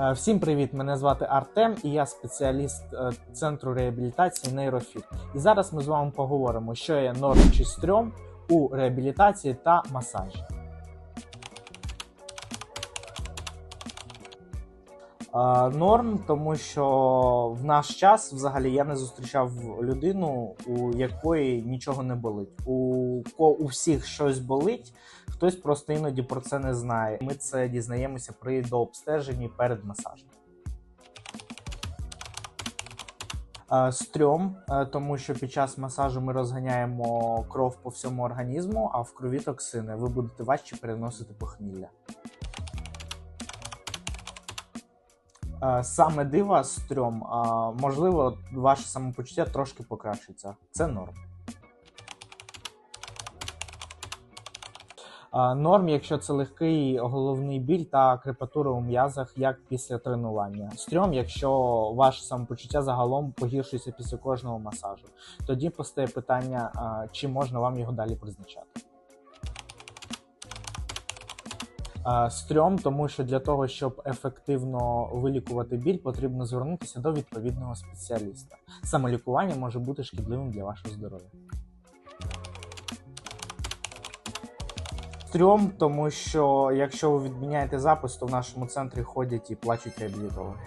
Е, Всім привіт! Мене звати Артем і я спеціаліст е, центру реабілітації Нейрофіт. І зараз ми з вами поговоримо, що є норм чи стрьом у реабілітації та масажі. Норм, тому що в наш час взагалі я не зустрічав людину, у якої нічого не болить. У, у всіх щось болить, хтось просто іноді про це не знає. Ми це дізнаємося при дообстеженні перед масажем. Е, Стрьом, е, тому що під час масажу ми розганяємо кров по всьому організму, а в крові токсини. Ви будете важче переносити похмілля. Саме дива стрьом, а, можливо, ваше самопочуття трошки покращиться. Це норм. Норм, якщо це легкий головний біль та крепатура у м'язах, як після тренування. Стрьом, якщо ваше самопочуття загалом погіршується після кожного масажу. Тоді постає питання, чи можна вам його далі призначати. Стрьом, тому що для того, щоб ефективно вилікувати біль, потрібно звернутися до відповідного спеціаліста. Самолікування може бути шкідливим для вашого здоров'я. Стрьом, тому що якщо ви відміняєте запис, то в нашому центрі ходять і плачуть реабілітологи.